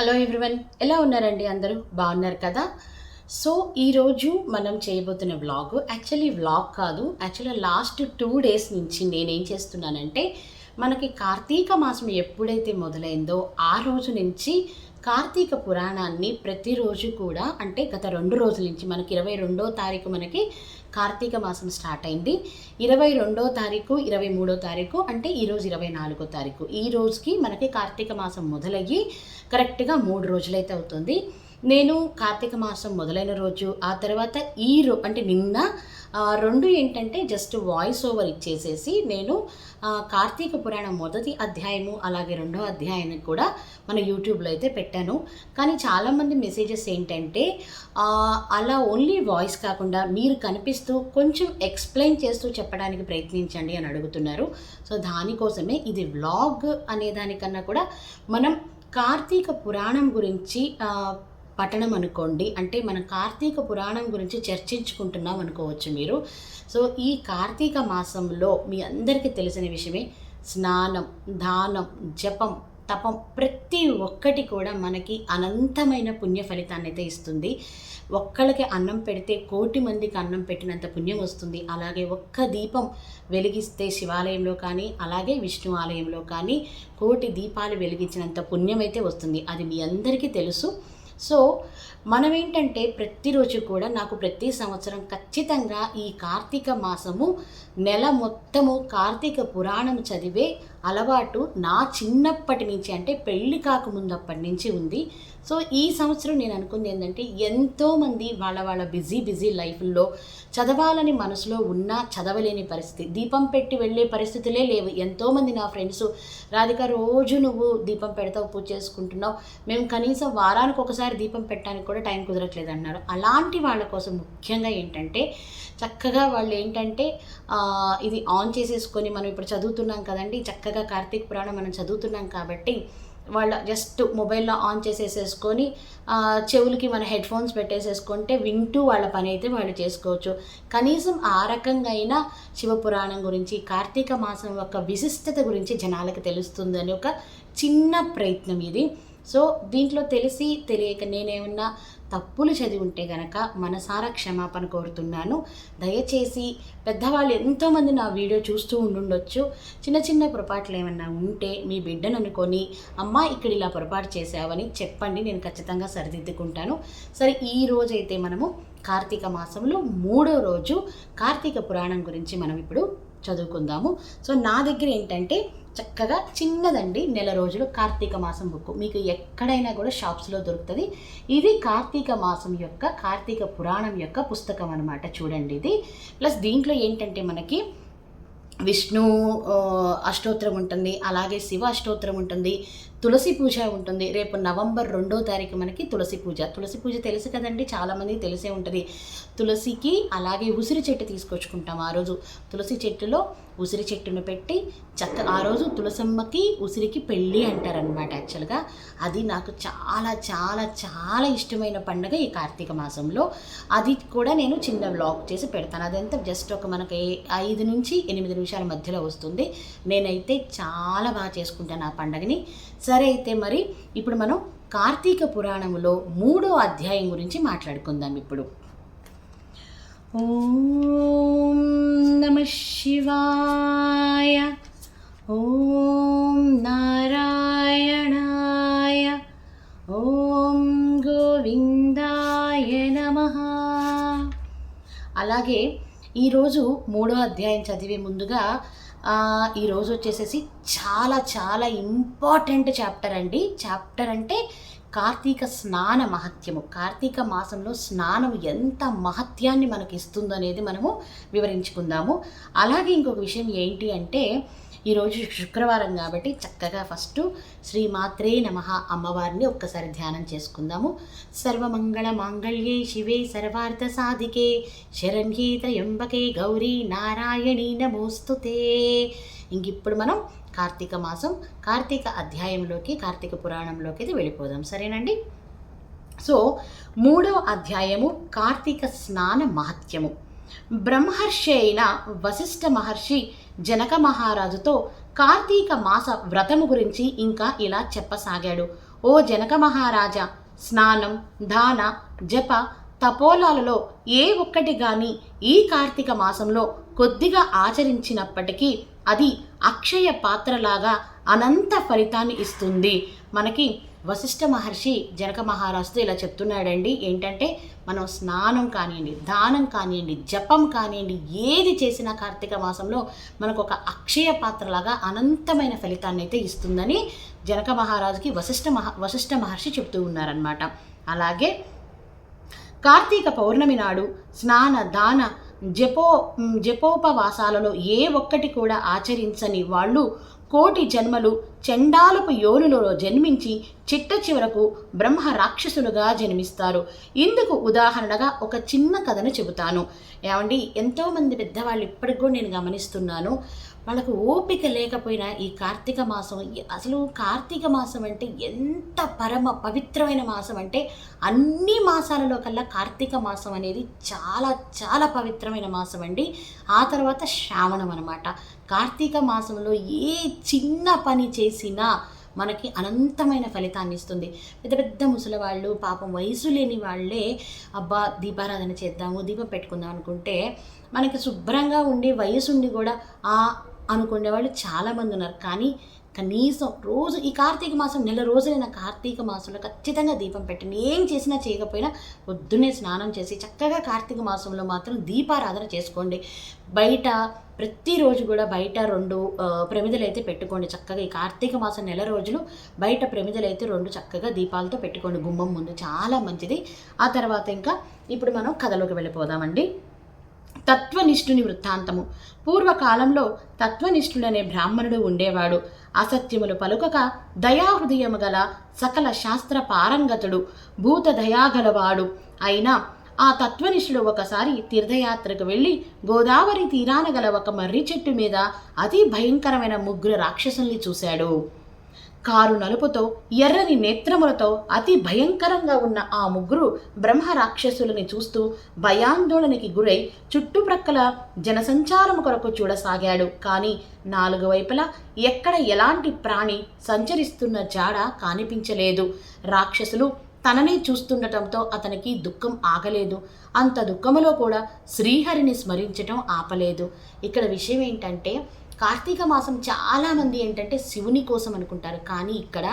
Hello everyone ఎలా ఉన్నారండి అందరూ? బాగున్నారు కదా? సో ఈరోజు మనం చేయబోతున్న వ్లాగ్ యాక్చువల్లీ వ్లాగ్ కాదు యాక్చువల్గా లాస్ట్ టూ డేస్ నుంచి నేనేం చేస్తున్నానంటే మనకి కార్తీక మాసం ఎప్పుడైతే మొదలైందో ఆ రోజు నుంచి కార్తీక పురాణాన్ని ప్రతిరోజు కూడా అంటే గత రెండు రోజుల నుంచి మనకి ఇరవై రెండో తారీఖు మనకి కార్తీక మాసం స్టార్ట్ అయింది. ఇరవై రెండో తారీఖు ఇరవై మూడో తారీఖు అంటే ఈరోజు ఇరవై నాలుగో తారీఖు. ఈ రోజుకి మనకి కార్తీక మాసం మొదలయ్యి కరెక్ట్గా మూడు రోజులైతే అవుతుంది. నేను కార్తీక మాసం మొదలైన రోజు ఆ తర్వాత ఈ రో అంటే నిన్న రెండు ఏంటంటే జస్ట్ వాయిస్ ఓవర్ ఇచ్చేసేసి నేను కార్తీక పురాణం మొదటి అధ్యాయము అలాగే రెండో అధ్యాయానికి కూడా మన యూట్యూబ్లో అయితే పెట్టాను. కానీ చాలామంది మెసేజెస్ ఏంటంటే అలా ఓన్లీ వాయిస్ కాకుండా మీరు కనిపిస్తూ కొంచెం ఎక్స్ప్లెయిన్ చేస్తూ చెప్పడానికి ప్రయత్నించండి అని అడుగుతున్నారు. సో దానికోసమే ఇది వ్లాగ్ అనే దానికన్నా కూడా మనం కార్తీక పురాణం గురించి పఠనం అనుకోండి అంటే మనం కార్తీక పురాణం గురించి చర్చించుకుంటున్నాం అనుకోవచ్చు మీరు. సో ఈ కార్తీక మాసంలో మీ అందరికీ తెలిసిన విషయమే స్నానం దానం జపం తపం ప్రతి ఒక్కటి కూడా మనకి అనంతమైన పుణ్య ఫలితాన్ని అయితే ఇస్తుంది. ఒక్కళ్ళకి అన్నం పెడితే కోటి మందికి అన్నం పెట్టినంత పుణ్యం వస్తుంది. అలాగే ఒక్క దీపం వెలిగిస్తే శివాలయంలో కానీ అలాగే విష్ణు ఆలయంలో కానీ కోటి దీపాలు వెలిగించినంత పుణ్యం అయితే వస్తుంది. అది మీ అందరికీ తెలుసు. సో మనం ఏంటంటే ప్రతిరోజు కూడా నాకు ప్రతి సంవత్సరం ఖచ్చితంగా ఈ కార్తీక మాసము నెల మొత్తము కార్తీక పురాణం చదివే అలవాటు నా చిన్నప్పటి నుంచి అంటే పెళ్ళి కాకముందప్పటి నుంచి ఉంది. సో ఈ సంవత్సరం నేను అనుకుంది ఏంటంటే ఎంతోమంది వాళ్ళ వాళ్ళ బిజీ బిజీ లైఫ్లో చదవాలని మనసులో ఉన్నా చదవలేని పరిస్థితి. దీపం పెట్టి వెళ్ళే పరిస్థితులే లేవు. ఎంతోమంది నా ఫ్రెండ్స్ రాధిక రోజు నువ్వు దీపం పెడతావు పూజ చేసుకుంటున్నావు మేము కనీసం వారానికి ఒకసారి దీపం పెట్టడానికి కూడా టైం కుదరట్లేదు అన్నారు అలాంటి వాళ్ళ కోసం ముఖ్యంగా ఏంటంటే చక్కగా వాళ్ళు ఏంటంటే ఇది ఆన్ చేసేసుకొని మనం ఇప్పుడు చదువుతున్నాం కదండి చక్కగా కార్తీక పురాణం మనం చదువుతున్నాం కాబట్టి వాళ్ళ జస్ట్ మొబైల్లో ఆన్ చేసేసేసుకొని చెవులకి మన హెడ్ ఫోన్స్ పెట్టేసేసుకుంటే వింటూ వాళ్ళ పని అయితే వాళ్ళు చేసుకోవచ్చు. కనీసం ఆ రకంగా అయినా శివపురాణం గురించి కార్తీక మాసం యొక్క విశిష్టత గురించి జనాలకు తెలుస్తుందని ఒక చిన్న ప్రయత్నం ఇది. సో దీంట్లో తెలిసి తెలియక నేనేమన్నా తప్పులు చదివి ఉంటే గనక మనసారా క్షమాపణ కోరుతున్నాను. దయచేసి పెద్దవాళ్ళు ఎంతోమంది నా వీడియో చూస్తూ ఉండుండొచ్చు. చిన్న చిన్న పొరపాట్లు ఏమన్నా ఉంటే మీ బిడ్డను అనుకొని అమ్మ ఇక్కడ ఇలా పొరపాటు చేసావని చెప్పండి నేను ఖచ్చితంగా సరిదిద్దుకుంటాను. సరే ఈ రోజైతే మనము కార్తీక మాసంలో మూడో రోజు కార్తీక పురాణం గురించి మనం ఇప్పుడు చదువుకుందాము. సో నా దగ్గర ఏంటంటే చక్కగా చిన్నదండి నెల రోజులు కార్తీక మాసం బుక్. మీకు ఎక్కడైనా కూడా షాప్స్లో దొరుకుతుంది. ఇది కార్తీక మాసం యొక్క కార్తీక పురాణం యొక్క పుస్తకం అనమాట చూడండి ఇది. ప్లస్ దీంట్లో ఏంటంటే మనకి విష్ణు అష్టోత్తరం ఉంటుంది. అలాగే శివ అష్టోత్తరం ఉంటుంది. తులసి పూజ ఉంటుంది. రేపు నవంబర్ రెండో తారీఖు మనకి తులసి పూజ. తులసి పూజ తెలుసు కదండి చాలామంది తెలిసే ఉంటుంది. తులసికి అలాగే ఉసిరి చెట్టు తీసుకొచ్చుకుంటాం ఆ రోజు. తులసి చెట్టులో ఉసిరి చెట్టును పెట్టి చక్క ఆ రోజు తులసమ్మకి ఉసిరికి పెళ్ళి అంటారనమాట యాక్చువల్గా. అది నాకు చాలా చాలా చాలా ఇష్టమైన పండుగ ఈ కార్తీక మాసంలో. అది కూడా నేను చిన్న వ్లాగ్ చేసి పెడతాను. అదంతా జస్ట్ ఒక మనకి ఐదు నుంచి ఎనిమిది నిమిషాల మధ్యలో వస్తుంది. నేనైతే చాలా బాగా చేసుకుంటాను ఆ పండగని. సరే అయితే మరి ఇప్పుడు మనం కార్తీక పురాణములో మూడో అధ్యాయం గురించి మాట్లాడుకుందాం ఇప్పుడు. ఓం నమ శివాయ. ఓం నారాయణాయ. ఓం గోవిందాయ నమ. అలాగే ఈరోజు మూడో అధ్యాయం చదివే ముందుగా ఈరోజు వచ్చేసేసి చాలా చాలా ఇంపార్టెంట్ చాప్టర్ అండి. చాప్టర్ అంటే కార్తీక స్నాన మహత్యము. కార్తీక మాసంలో స్నానం ఎంత మహత్యాన్ని మనకి ఇస్తుందో అనేది మనము వివరించుకుందాము. అలాగే ఇంకొక విషయం ఏంటి అంటే ఈరోజు శుక్రవారం కాబట్టి చక్కగా ఫస్ట్ శ్రీమాత్రే నమ అమ్మవారిని ఒక్కసారి ధ్యానం చేసుకుందాము. సర్వమంగళ మాంగళ్యే శివే సర్వార్థ సాధికే శరణ్యే త్రయంబకే గౌరీ నారాయణీ నమోస్తుతే. ఇంక ఇప్పుడు మనం కార్తీక మాసం కార్తీక అధ్యాయంలోకి కార్తీక పురాణంలోకి అయితే వెళ్ళిపోదాం. సరేనండి? సో మూడవ అధ్యాయము కార్తీక స్నాన మహత్యము. బ్రహ్మర్షి అయిన వశిష్ఠ మహర్షి జనక మహారాజుతో కార్తీక మాస వ్రతము గురించి ఇంకా ఇలా చెప్పసాగాడు. ఓ జనక మహారాజా స్నానం దాన జప తపోలాలలో ఏ ఒక్కటి కానీ ఈ కార్తీక మాసంలో కొద్దిగా ఆచరించినప్పటికీ అది అక్షయ పాత్రలాగా అనంత ఫలితాన్ని ఇస్తుంది. మనకి వశిష్ఠ మహర్షి జనక మహారాజుతో ఇలా చెప్తున్నాడండి. ఏంటంటే మనం స్నానం కానివ్వండి దానం కానివ్వండి జపం కానివ్వండి ఏది చేసినా కార్తీక మాసంలో మనకు ఒక అక్షయ పాత్రలాగా అనంతమైన ఫలితాన్ని అయితే ఇస్తుందని జనక మహారాజుకి వశిష్ఠ మహా వశిష్ఠ మహర్షి చెప్తూ ఉన్నారనమాట అలాగే కార్తీక పౌర్ణమి నాడు స్నాన దాన జపో జపోపవాసాలలో ఏ ఒక్కటి కూడా ఆచరించని వాళ్ళు కోటి జన్మలు చండాలపు యోనులలో జన్మించి చిట్ట చివరకు బ్రహ్మ రాక్షసులుగా జన్మిస్తారు. ఇందుకు ఉదాహరణగా ఒక చిన్న కథను చెబుతాను. ఏమండి ఎంతోమంది పెద్దవాళ్ళు ఇప్పటికి కూడా నేను గమనిస్తున్నాను. వాళ్ళకు ఓపిక లేకపోయినా ఈ కార్తీక మాసం అసలు కార్తీక మాసం అంటే ఎంత పరమ పవిత్రమైన మాసం అంటే అన్ని మాసాలలో కల్లా కార్తీక మాసం అనేది చాలా చాలా పవిత్రమైన మాసం అండి. ఆ తర్వాత శ్రావణం అనమాట కార్తీక మాసంలో ఏ చిన్న పని చేసినా మనకి అనంతమైన ఫలితాన్ని ఇస్తుంది. పెద్ద పెద్ద ముసలివాళ్ళు పాపం వయసు లేని వాళ్ళే అబ్బా దీపారాధన చేద్దాము దీపం పెట్టుకుందాం అనుకుంటే మనకి శుభ్రంగా ఉండి వయసు ఉండి కూడా ఆ అనుకునే వాళ్ళు చాలామంది ఉన్నారు. కానీ కనీసం రోజు ఈ కార్తీక మాసం నెల రోజులైన కార్తీక మాసంలో ఖచ్చితంగా దీపం పెట్టండి ఏం చేసినా చేయకపోయినా పొద్దున్నే స్నానం చేసి చక్కగా కార్తీక మాసంలో మాత్రం దీపారాధన చేసుకోండి. బయట ప్రతిరోజు కూడా బయట రెండు ప్రమిదలు అయితే పెట్టుకోండి చక్కగా. ఈ కార్తీక మాసం నెల రోజులు బయట ప్రమిదలు అయితే రెండు చక్కగా దీపాలతో పెట్టుకోండి. గుమ్మం ముందు చాలా మంచిది. ఆ తర్వాత ఇంకా ఇప్పుడు మనం కథలోకి వెళ్ళిపోదామండి. తత్వనిష్ఠుని వృత్తాంతము. పూర్వకాలంలో తత్వనిష్ఠుడనే బ్రాహ్మణుడు ఉండేవాడు. అసత్యములు పలుకక దయాహృదయము గల సకల శాస్త్ర పారంగతుడు భూత దయాగలవాడు అయినా ఆ తత్వనిష్ఠుడు ఒకసారి తీర్థయాత్రకు వెళ్ళి గోదావరి తీరాన గల ఒక మర్రి చెట్టు మీద అతి భయంకరమైన ముగ్గురు రాక్షసుల్ని చూశాడు. కారు నలుపుతో ఎర్రని నేత్రములతో అతి భయంకరంగా ఉన్న ఆ ముగ్గురు బ్రహ్మ రాక్షసులని చూస్తూ భయాందోళనకి గురై చుట్టుప్రక్కల జనసంచారం కొరకు చూడసాగాడు. కానీ నాలుగు వైపులా ఎక్కడ ఎలాంటి ప్రాణి సంచరిస్తున్న జాడ కానిపించలేదు. రాక్షసులు తననే చూస్తుండటంతో అతనికి దుఃఖం ఆగలేదు. అంత దుఃఖములో కూడా శ్రీహరిని స్మరించటం ఆపలేదు. ఇక్కడ విషయం ఏంటంటే కార్తీక మాసం చాలామంది ఏంటంటే శివుని కోసం అనుకుంటారు. కానీ ఇక్కడ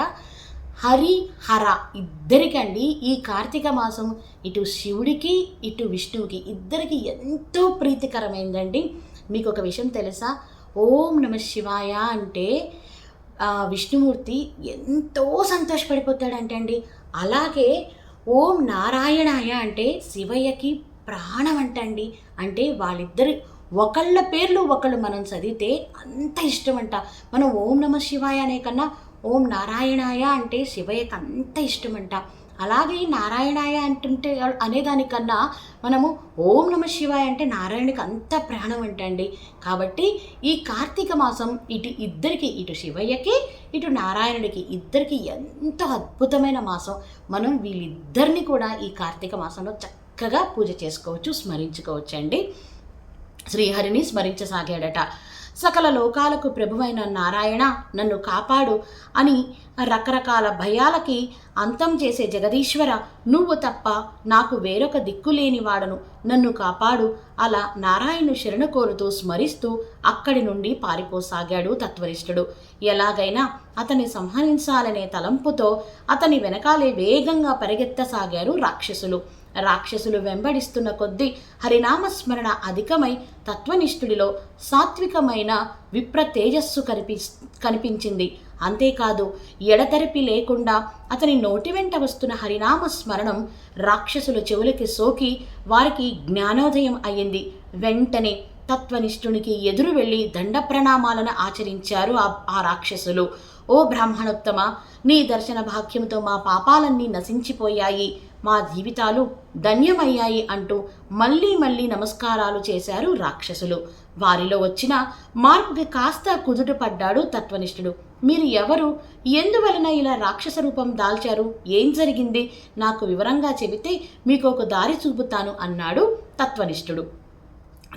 హరి హర ఇద్దరికండి ఈ కార్తీక మాసం ఇటు శివుడికి ఇటు విష్ణువుకి ఇద్దరికి ఎంతో ప్రీతికరమైందండి. మీకు ఒక విషయం తెలుసా? ఓం నమ శివాయ అంటే విష్ణుమూర్తి ఎంతో సంతోషపడిపోతాడంటే అండి అలాగే ఓం నారాయణాయ అంటే శివయ్యకి ప్రాణం అంటండి అంటే వాళ్ళిద్దరు ఒకళ్ళ పేర్లు ఒకళ్ళు మనం చదివితే అంత ఇష్టం అంట మనం ఓం నమ శివాయ అనే కన్నా ఓం నారాయణాయ అంటే శివయ్యకి అంత ఇష్టం అంట అలాగే నారాయణాయ అంటుంటే అనేదానికన్నా మనము ఓం నమ శివాయ అంటే నారాయణకి అంత ప్రాణం అంటండి. కాబట్టి ఈ కార్తీక మాసం ఇటు ఇద్దరికి ఇటు శివయ్యకి ఇటు నారాయణుడికి ఇద్దరికి ఎంతో అద్భుతమైన మాసం. మనం వీళ్ళిద్దరిని కూడా ఈ కార్తీక మాసంలో చక్కగా పూజ చేసుకోవచ్చు స్మరించుకోవచ్చు అండి శ్రీహరిని స్మరించసాగాడట. సకల లోకాలకు ప్రభువైన నారాయణ నన్ను కాపాడు అని రకరకాల భయాలకి అంతం చేసే జగదీశ్వర నువ్వు తప్ప నాకు వేరొక దిక్కు వాడను నన్ను కాపాడు అలా నారాయణు శరణు కోరుతూ స్మరిస్తూ అక్కడి నుండి పారిపోసాగాడు తత్వరిష్ఠుడు. ఎలాగైనా అతన్ని సంహరించాలనే తలంపుతో అతని వెనకాలే వేగంగా పరిగెత్తసాగారు రాక్షసులు. రాక్షసులు వెంబడిస్తున్న కొద్దీ హరినామస్మరణ అధికమై తత్వనిష్ఠుడిలో సాత్వికమైన విప్ర తేజస్సు కనిపి కనిపించింది. అంతేకాదు ఎడతెరిపి లేకుండా అతని నోటి వెంట వస్తున్న హరినామ స్మరణం రాక్షసుల చెవులకి సోకి వారికి జ్ఞానోదయం అయ్యింది. వెంటనే తత్వనిష్ఠునికి ఎదురు వెళ్ళి దండ ప్రణామాలను ఆచరించారు ఆ రాక్షసులు. ఓ బ్రాహ్మణోత్తమ నీ దర్శన భాగ్యంతో మా పాపాలన్నీ నశించిపోయాయి. మా జీవితాలు ధన్యమయ్యాయి అంటూ మళ్ళీ మళ్ళీ నమస్కారాలు చేశారు రాక్షసులు. వారిలో వచ్చిన మార్పుకి కాస్త కుదుటపడ్డాడు తత్వనిష్ఠుడు. మీరు ఎవరు? ఎందువలన ఇలా రాక్షస రూపం దాల్చారు? ఏం జరిగింది? నాకు వివరంగా చెబితే మీకు ఒక దారి చూపుతాను అన్నాడు తత్వనిష్ఠుడు.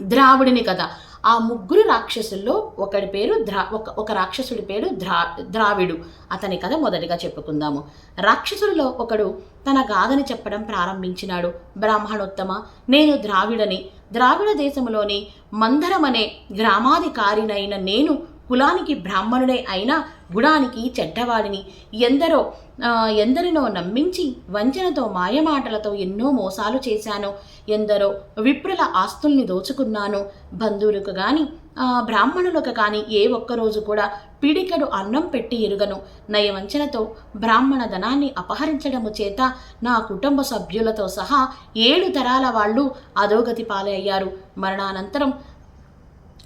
ద్రావిడిని కదా. ఆ ముగ్గురు రాక్షసుల్లో ఒకడి పేరు ద్రా ఒక ఒక రాక్షసుడి పేరు ద్రా ద్రావిడు. అతని కథ మొదటిగా చెప్పుకుందాము. రాక్షసుడిలో ఒకడు తన గాథని చెప్పడం ప్రారంభించినాడు. బ్రాహ్మణోత్తమ నేను ద్రావిడని. ద్రావిడ దేశంలోని మందరమనే గ్రామాధికారినైన నేను కులానికి బ్రాహ్మణుడే అయినా గుణానికి చెడ్డవాడిని. ఎందరో ఎందరినో నమ్మించి వంచనతో మాయమాటలతో ఎన్నో మోసాలు చేశాను. ఎందరో విప్రుల ఆస్తుల్ని దోచుకున్నాను. బంధువులకు కానీ బ్రాహ్మణులకు కానీ ఏ ఒక్కరోజు కూడా పీడికడు అన్నం పెట్టి ఎరుగను. నయవంచనతో బ్రాహ్మణ ధనాన్ని అపహరించడము చేత నా కుటుంబ సభ్యులతో సహా ఏడు తరాల వాళ్ళు అధోగతి పాలయ్యారు. మరణానంతరం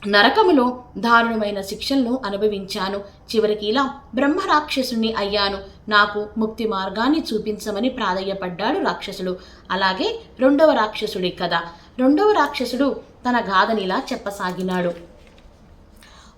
నరకములో దారుణమైన శిక్షలను అనుభవించాను. చివరికి ఇలా బ్రహ్మరాక్షసుని అయ్యాను. నాకు ముక్తి మార్గాన్ని చూపించమని ప్రాధేయపడ్డాడు రాక్షసుడు. అలాగే రెండవ రాక్షసుడి కథ రెండవ రాక్షసుడు తన గాథనిలా చెప్పసాగినాడు.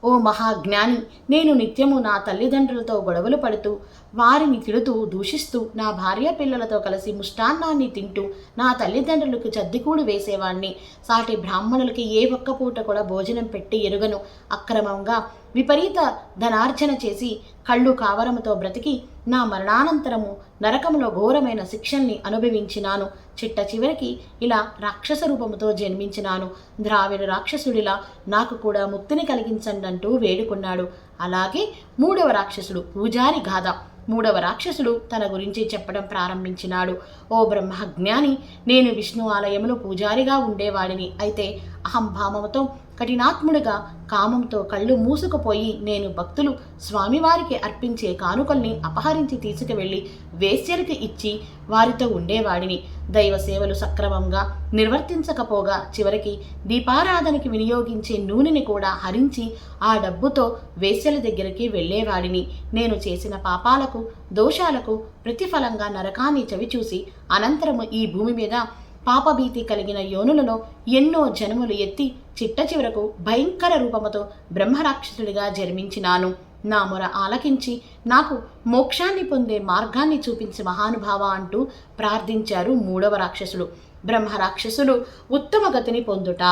ఓ మహాజ్ఞాని నేను నిత్యము నా తల్లిదండ్రులతో గొడవలు పడుతూ వారిని తిడుతూ దూషిస్తూ నా భార్య పిల్లలతో కలిసి ముష్టాన్నాన్ని తింటూ నా తల్లిదండ్రులకు చద్దికూడు వేసేవాణ్ణి. సాటి బ్రాహ్మణులకి ఏ ఒక్క పూట కూడా భోజనం పెట్టి ఎరుగను. అక్రమంగా విపరీత ధనార్జన చేసి కళ్ళు కావరముతో బ్రతికి నా మరణానంతరము నరకములో ఘోరమైన శిక్షల్ని అనుభవించినాను. చిట్ట చివరికి ఇలా రాక్షస రూపముతో జన్మించినాను. ద్రావిడ రాక్షసుడిలా నాకు కూడా ముక్తిని కలిగించండి అంటూ వేడుకున్నాడు. అలాగే మూడవ రాక్షసుడు పూజారి గాథ. మూడవ రాక్షసుడు తన గురించి చెప్పడం ప్రారంభించినాడు. ఓ బ్రహ్మజ్ఞాని నేను విష్ణు ఆలయంలో పూజారిగా ఉండేవాడిని. అయితే అహంభావంతో కఠినాత్ముడిగా కామంతో కళ్ళు మూసుకుపోయి నేను భక్తులు స్వామివారికి అర్పించే కానుకల్ని అపహరించి తీసుకువెళ్ళి వేశ్యలకి ఇచ్చి వారితో ఉండేవాడిని. దైవ సేవలు సక్రమంగా నిర్వర్తించకపోగా చివరికి దీపారాధనకి వినియోగించే నూనెని కూడా హరించి ఆ డబ్బుతో వేశ్యల దగ్గరికి వెళ్ళేవాడిని. నేను చేసిన పాపాలకు దోషాలకు ప్రతిఫలంగా నరకాన్ని చవిచూసి అనంతరము ఈ భూమి మీద పాపభీతి కలిగిన యోనులలో ఎన్నో జన్మలు ఎత్తి చిట్ట చివరకు భయంకర రూపముతో బ్రహ్మరాక్షసుడిగా జన్మించినాను. నా మొర ఆలకించి నాకు మోక్షాన్ని పొందే మార్గాన్ని చూపించి మహానుభావ అంటూ ప్రార్థించారు మూడవ రాక్షసుడు. బ్రహ్మరాక్షసులు ఉత్తమ గతిని పొందుట.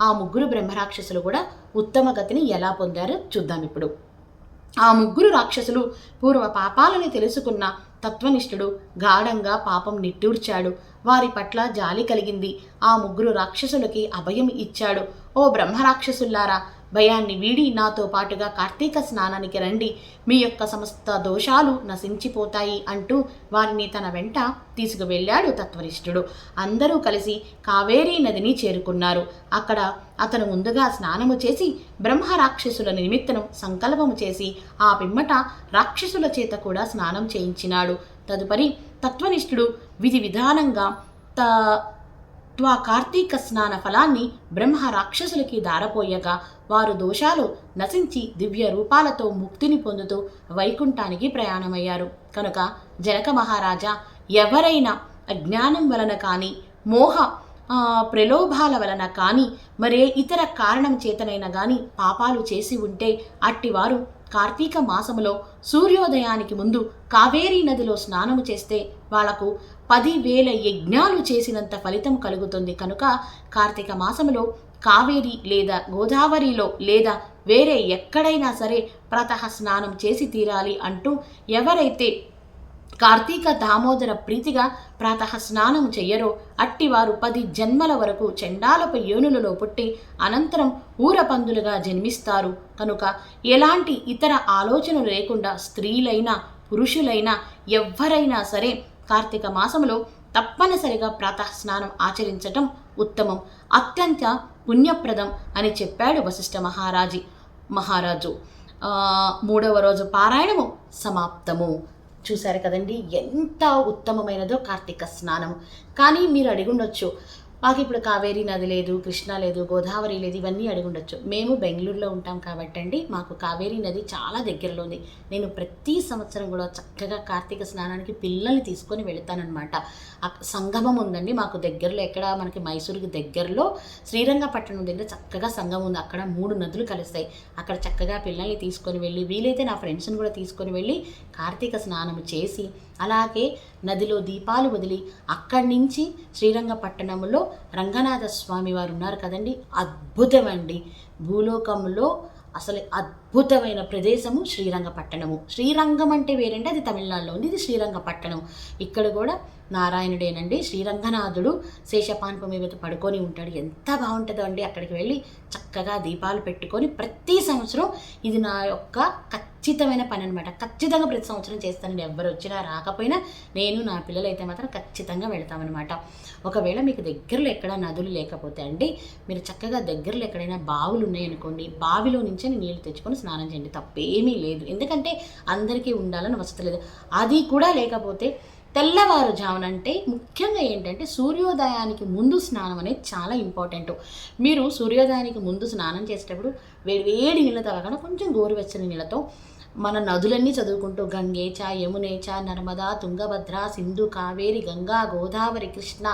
ఆ ముగ్గురు బ్రహ్మరాక్షసులు కూడా ఉత్తమ గతిని ఎలా పొందారో చూద్దాం ఇప్పుడు. ఆ ముగ్గురు రాక్షసులు పూర్వ పాపాలని తెలుసుకున్న తత్వనిష్ఠుడు గాఢంగా పాపం నిట్టూర్చాడు. వారి పట్ల జాలి కలిగింది. ఆ ముగ్గురు రాక్షసులకి అభయం ఇచ్చాడు. ఓ బ్రహ్మరాక్షసుల్లారా భయాన్ని వీడి నాతో పాటుగా కార్తీక స్నానానికి రండి. మీ యొక్క సమస్త దోషాలు నశించిపోతాయి అంటూ వారిని తన వెంట తీసుకువెళ్ళాడు తత్వరిష్ఠుడు. అందరూ కలిసి కావేరీ నదిని చేరుకున్నారు. అక్కడ అతను ముందుగా స్నానము చేసి బ్రహ్మ రాక్షసుల నిమిత్తనం సంకల్పము చేసి ఆ పిమ్మట రాక్షసుల చేత కూడా స్నానం చేయించినాడు. తదుపరి తత్వనిష్ఠుడు విధి విధానంగా త త్వా కార్తీక స్నాన ఫలాన్ని బ్రహ్మ రాక్షసులకి దారపోయగా వారు దోషాలు నశించి దివ్య రూపాలతో ముక్తిని పొందుతూ వైకుంఠానికి ప్రయాణమయ్యారు. కనుక జనక మహారాజా ఎవరైనా అజ్ఞానం వలన కానీ మోహ ప్రలోభాల వలన కానీ మరే ఇతర కారణం చేతనైనా కానీ పాపాలు చేసి ఉంటే అట్టివారు కార్తీక మాసములో సూర్యోదయానికి ముందు కావేరీ నదిలో స్నానము చేస్తే వాళ్ళకు పదివేల యజ్ఞాలు చేసినంత ఫలితం కలుగుతుంది. కనుక కార్తీక మాసములో కావేరి లేదా గోదావరిలో లేదా వేరే ఎక్కడైనా సరే ప్రతహ స్నానం చేసి తీరాలి అంటూ ఎవరైతే కార్తీక దామోదర ప్రీతిగా ప్రాతః స్నానం చెయ్యరో. అట్టివారు పది జన్మల వరకు చెండాలపు యోనులలో పుట్టి అనంతరం ఊరపందులుగా జన్మిస్తారు. కనుక ఎలాంటి ఇతర ఆలోచనలు లేకుండా స్త్రీలైనా పురుషులైనా ఎవ్వరైనా సరే కార్తీక మాసంలో తప్పనిసరిగా ప్రాతః స్నానం ఆచరించటం ఉత్తమం. అత్యంత పుణ్యప్రదం అని చెప్పాడు వశిష్ఠ మహారాజి. మహారాజు మూడవ రోజు పారాయణము సమాప్తము. చూశారు కదండి ఎంత ఉత్తమమైనదో కార్తీక స్నానం. కానీ మీరు అడిగుండొచ్చు మాకు ఇప్పుడు కావేరీ నది లేదు కృష్ణ లేదు గోదావరి లేదు ఇవన్నీ అడిగుండొచ్చు మేము బెంగళూరులో ఉంటాం కాబట్టి అండి మాకు కావేరీ నది చాలా దగ్గరలో ఉంది. నేను ప్రతి సంవత్సరం కూడా చక్కగా కార్తీక స్నానానికి పిల్లల్ని తీసుకొని వెళతానమాట సంగమం ఉందండి మాకు దగ్గరలో ఎక్కడ మనకి మైసూరుకి దగ్గరలో శ్రీరంగపట్టణం దగ్గర చక్కగా సంగమం ఉంది. అక్కడ మూడు నదులు కలుస్తాయి. అక్కడ చక్కగా పిల్లల్ని తీసుకొని వెళ్ళి వీలైతే నా ఫ్రెండ్స్ని కూడా తీసుకొని వెళ్ళి కార్తీక స్నానం చేసి అలాగే నదిలో దీపాలు వదిలి అక్కడి నుంచి శ్రీరంగపట్టణంలో రంగనాథ స్వామి వారు ఉన్నారు కదండి. అద్భుతమండి. భూలోకంలో అసలు అద్భుతమైన ప్రదేశము శ్రీరంగపట్టణము. శ్రీరంగం అంటే వేరంటే అది తమిళనాడులో ఉంది ఇది శ్రీరంగపట్టణం. ఇక్కడ కూడా నారాయణుడేనండి శ్రీరంగనాథుడు శేషపాన్పు మీద పడుకొని ఉంటాడు. ఎంత బాగుంటుందో అండి అక్కడికి వెళ్ళి చక్కగా దీపాలు పెట్టుకొని ప్రతి సంవత్సరం ఇది నా యొక్క ఖచ్చితమైన పని అనమాట ఖచ్చితంగా ప్రతి సంవత్సరం చేస్తానండి. ఎవరు వచ్చినా రాకపోయినా నేను నా పిల్లలు అయితే మాత్రం ఖచ్చితంగా వెళ్తామన్నమాట. ఒకవేళ మీకు దగ్గరలో ఎక్కడ నదులు లేకపోతే అండి మీరు చక్కగా దగ్గరలో ఎక్కడైనా బావులు ఉన్నాయనుకోండి బావిలో నుంచే నీళ్ళు తెచ్చుకొని స్నానం చేయండి తప్పేమీ లేదు. ఎందుకంటే అందరికీ ఉండాలని వసతి లేదు. అది కూడా లేకపోతే తెల్లవారుజామున అంటే ముఖ్యంగా ఏంటంటే సూర్యోదయానికి ముందు స్నానం అనేది చాలా ఇంపార్టెంట్. మీరు సూర్యోదయానికి ముందు స్నానం చేసేటప్పుడు వేడి వేడి నీళ్ళతో కాకుండా కొంచెం గోరువెచ్చని నీళ్ళతో మన నదులన్నీ చదువుకుంటూ గంగేచ యమునేచ నర్మదా తుంగభద్ర సింధు కావేరి గంగా గోదావరి కృష్ణ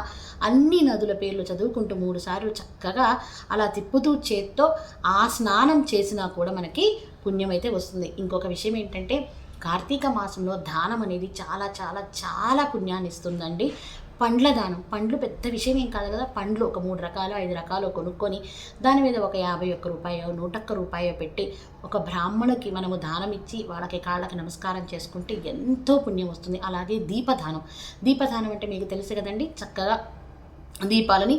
అన్ని నదుల పేర్లు చదువుకుంటూ మూడు సార్లు చక్కగా అలా తిప్పుతూ చేత్తో ఆ స్నానం చేసినా కూడా మనకి పుణ్యం అయితే వస్తుంది. ఇంకొక విషయం ఏంటంటే కార్తీక మాసంలో దానం అనేది చాలా చాలా చాలా పుణ్యాన్ని ఇస్తుందండి. పండ్ల దానం. పండ్లు పెద్ద విషయం ఏం కాదు కదా. పండ్లు ఒక మూడు రకాలు ఐదు రకాలు కొనుక్కొని దాని మీద ఒక యాభై ఒక్క రూపాయో నూటొక్క రూపాయో పెట్టి ఒక బ్రాహ్మణుకి మనము దానం ఇచ్చి వాళ్ళకి కాళ్ళకి నమస్కారం చేసుకుంటే ఎంతో పుణ్యం వస్తుంది. అలాగే దీపదానం. దీపదానం అంటే మీకు తెలుసు కదండి. చక్కగా దీపాలని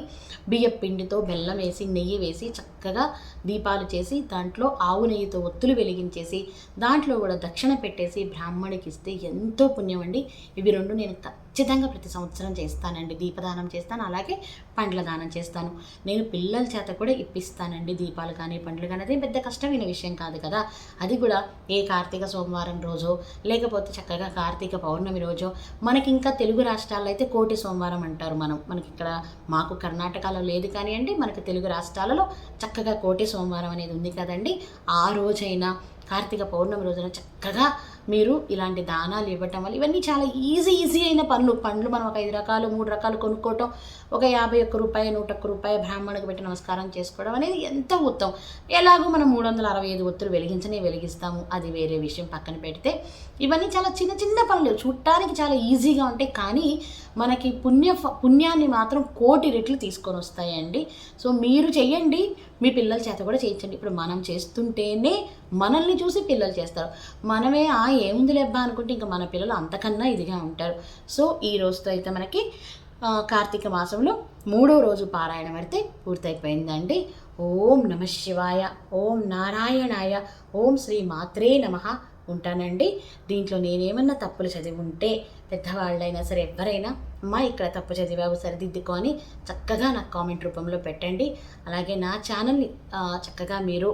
బియ్యం పిండితో బెల్లం వేసి నెయ్యి వేసి చక్కగా దీపాలు చేసి దాంట్లో ఆవు నెయ్యితో ఒత్తులు వెలిగించేసి దాంట్లో కూడా దక్షిణ పెట్టేసి బ్రాహ్మణికి ఇస్తే ఎంతో పుణ్యం అండి. ఇవి రెండు నేను ఖచ్చితంగా ప్రతి సంవత్సరం చేస్తానండి. దీపదానం చేస్తాను. అలాగే పండ్ల దానం చేస్తాను. నేను పిల్లల చేత కూడా ఇప్పిస్తానండి దీపాలు కానీ పండ్లు కానీ. అదే పెద్ద కష్టమైన విషయం కాదు కదా. అది కూడా ఏ కార్తీక సోమవారం రోజో లేకపోతే చక్కగా కార్తీక పౌర్ణమి రోజో మనకి ఇంకా తెలుగు రాష్ట్రాల్లో అయితే కోటి సోమవారం అంటారు మనం. మనకి ఇక్కడ మాకు కర్ణాటకలో లేదు కానివ్వండి మనకి తెలుగు రాష్ట్రాలలో చక్కగా కోటి సోమవారం అనేది ఉంది కదండి. ఆ రోజైనా కార్తీక పౌర్ణమి రోజున చక్కగా మీరు ఇలాంటి దానాలు ఇవ్వటం వల్ల ఇవన్నీ చాలా ఈజీ ఈజీ అయిన పనులు. పండ్లు మనం ఒక ఐదు రకాలు మూడు రకాలు కొనుక్కోవటం ఒక యాభై ఒక్క రూపాయి నూట ఒక్క రూపాయి బ్రాహ్మణుడికి పెట్టి నమస్కారం చేసుకోవడం అనేది ఎంతో ఉత్తమం. ఎలాగో మనం మూడు వందల అరవై ఐదు ఒత్తులు వెలిగించనే వెలిగిస్తాము. అది వేరే విషయం పక్కన పెడితే. ఇవన్నీ చాలా చిన్న చిన్న పనులు. చూడటానికి చాలా ఈజీగా ఉంటాయి. కానీ మనకి పుణ్య పుణ్యాన్ని మాత్రం కోటి రెట్లు తీసుకొని వస్తాయండి. సో మీరు చెయ్యండి మీ పిల్లల చేత కూడా చేయించండి. ఇప్పుడు మనం చేస్తుంటేనే మనల్ని చూసి పిల్లలు చేస్తారు. మనమే ఆ ఏముంది లేబ్బా అనుకుంటే ఇంకా మన పిల్లలు అంతకన్నా ఇదిగా ఉంటారు. సో ఈ రోజుతో అయితే మనకి కార్తీక మాసంలో మూడో రోజు పారాయణం అయితే పూర్తయిపోయిందండి. ఓం నమ శివాయ ఓం నారాయణాయ ఓం శ్రీ మాత్రే నమ ఉంటానండి. దీంట్లో నేనేమన్నా తప్పులు చదివి ఉంటే పెద్దవాళ్ళైనా సరే ఎవరైనా అమ్మా ఇక్కడ తప్పు చదివావు సరిదిద్దుకొని చక్కగా నాకు కామెంట్ రూపంలో పెట్టండి. అలాగే నా ఛానల్ని చక్కగా మీరు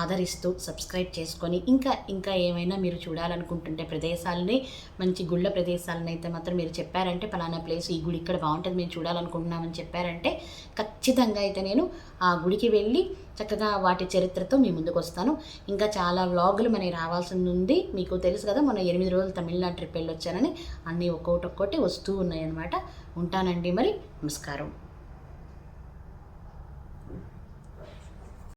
ఆదరిస్తూ సబ్స్క్రైబ్ చేసుకొని ఇంకా ఇంకా ఏమైనా మీరు చూడాలనుకుంటుంటే ప్రదేశాలని మంచి గుళ్ళ ప్రదేశాలను అయితే మాత్రం మీరు చెప్పారంటే పలానా ప్లేస్ ఈ గుడి ఇక్కడ బాగుంటుంది మేము చూడాలనుకుంటున్నామని చెప్పారంటే ఖచ్చితంగా అయితే నేను ఆ గుడికి వెళ్ళి చక్కగా వాటి చరిత్రతో మీ ముందుకు వస్తాను. ఇంకా చాలా వ్లాగులు మనకి రావాల్సి ఉంది. మీకు తెలుసు కదా మొన్న ఎనిమిది రోజులు తమిళనాడు ట్రిప్ వెళ్ళి వచ్చానని అన్నీ ఒక్కొక్కటి ఒక్కొక్కటి వస్తూ ఉన్నాయన్నమాట. ఉంటానండి మరి. నమస్కారం.